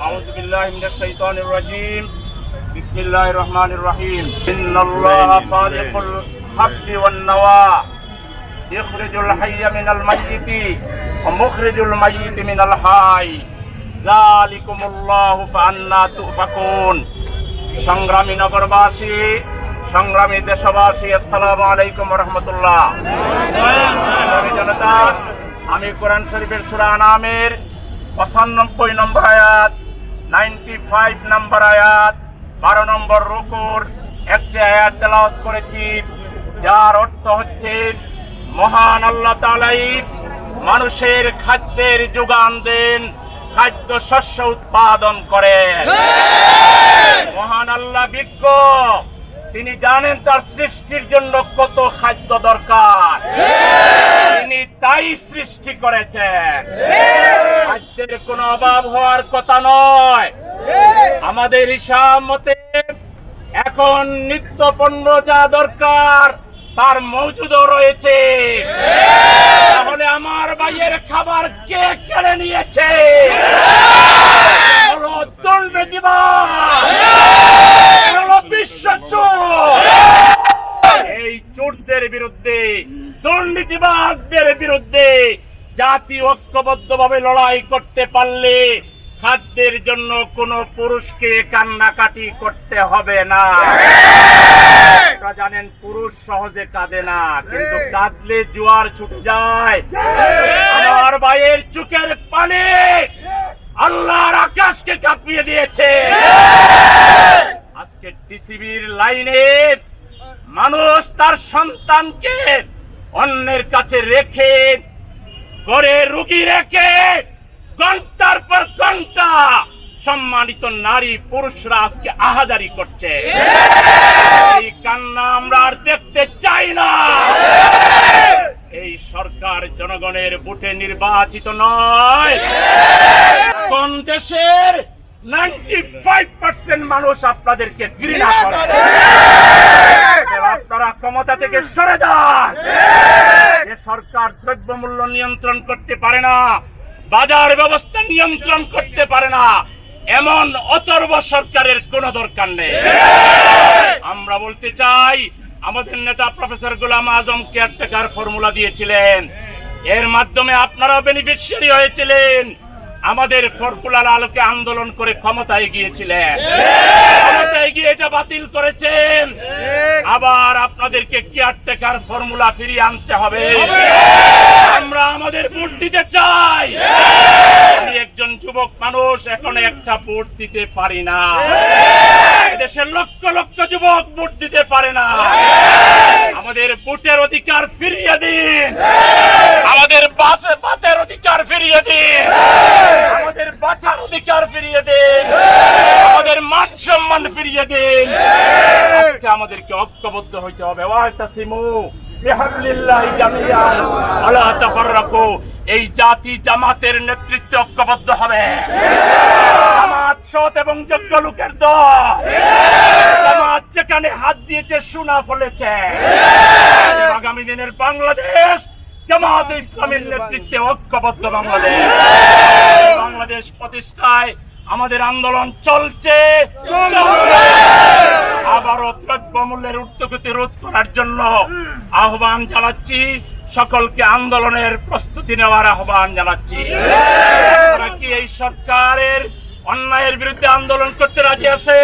أعوذ بالله من الشيطان الرجيم بسم الله الرحمن الرحيم إن الله خالق الحب والنوى يخرج الحي من الميت ومخرج الميت من الحي ذلكم الله فأنا تؤفكون সংগ্রামী নগরবাসী সংগ্রামী দেশবাসী আসসালামু আলাইকুম রহমতুল্লাহ সংগ্রামী জনতা আমি কোরআন শরীফের সুরা নামের পঁচানব্বই নম্বর আয়াত নাইনটি ফাইভ নম্বর আয়াত, বারো নম্বর রুকুর একটি আয়াত তেলাওয়াত করেছি, যার অর্থ হচ্ছে, মহান আল্লাহ তালাই মানুষের খাদ্যের যোগান দেন, খাদ্য শস্য উৎপাদন করেন। মহান আল্লাহ বিজ্ঞ, তিনি জানেন তার সৃষ্টির জন্য কত খাদ্য দরকার। তিনি তাই সৃষ্টি করেছেন। খাদ্যের কোনো অভাব হওয়ার কথা নয়। আমাদের হিসাব মতে এখন নিত্য পণ্য যা দরকার, তার মজুদও রয়েছে। তাহলে আমার ভাইয়ের খাবার কে কেড়ে নিয়েছে? বিশ্ব এই চোরদের বিরুদ্ধে দুর্নীতিবাজদের বিরুদ্ধে জাতি ঐক্যবদ্ধ ভাবে লড়াই করতে পারলে খাদ্যের জন্য কোন পুরুষকে কান্নাকাটি করতে হবে না। জানেন পুরুষ সহজে কাঁদে না, কিন্তু কাঁদলে জোয়ার ছুটে যায়। আমার ভাইয়ের চোখের পানি আল্লাহর আকাশকে কাঁপিয়ে দিয়েছে। আজকে টিসিবির লাইনে মানুষ তার সন্তানকে অন্যের কাছে রেখে ঘরে রুগী রেখে, ঘণ্টার পর ঘণ্টা সম্মানিত নারী পুরুষরা আজকে আহাজারি করছে। এই কান্না আমরা আর দেখতে চাই না। এই সরকার জনগণের ভোটে নির্বাচিত নয়। কোন দেশের নাইনটি ফাইভ পার্সেন্ট মানুষ আপনাদেরকে ঘৃণা করে? আপনারা ক্ষমতা থেকে সরে যান যে সরকার দ্রব্যমূল্য নিয়ন্ত্রণ করতে পারে না বাজার ব্যবস্থা নিয়ন্ত্রণ করতে পারে না এমন অতর্ব সরকারের কোনো দরকার নেই। আমরা বলতে চাই আমাদের নেতা professor Golam Azam caretaker formula দিয়েছিলেন। এর মাধ্যমে আপনারা বেনিফিশিয়ারি হয়েছিলেন। আমাদের ফর্মুলার আলোকে আন্দোলন করে ক্ষমতায় গিয়েছিলেন ক্ষমতায় গিয়ে এটা বাতিল করেছেন। আবার আপনাদেরকে কেয়ারটেকার ফর্মুলা ফিরিয়ে আনতে হবে। আমরা আমাদের ভোট দিতে চাই। আমি একজন যুবক মানুষ এখন একটা ভোট দিতে পারি না। দেশের লক্ষ লক্ষ যুবক ভোট দিতে পারে না। আমাদের ভোটের অধিকার ফিরিয়ে দিন। আমাদের বাঁচার অধিকার ফিরিয়ে দিন। আমাদের বাঁচার অধিকার ফিরিয়ে দিন। আমাদের মান সম্মান ফিরিয়ে দিন। আজকে আমাদেরকে ঐক্যবদ্ধ হইতে হবে। এই জাতি জামাতের নেতৃত্বে ঐক্যবদ্ধ হবে। এবং যোগ্য লোকের যেখানে হাত দিয়েছে, সোনা ফলেছে। আগামী দিনের বাংলাদেশ জামাত ইসলামের নেতৃত্বে ঐক্যবদ্ধ বাংলাদেশ। বাংলাদেশ প্রতিষ্ঠায় আমাদের আন্দোলন চলছে। আবারও দ্রব্যমূল্যের উদ্যোগতি রোধ করার জন্য আহ্বান জানাচ্ছি সকলকে আন্দোলনের প্রস্তুতি নেওয়ার আহ্বান জানাচ্ছি। কি এই সরকারের অন্যায়ের বিরুদ্ধে আন্দোলন করতে রাজি আছে?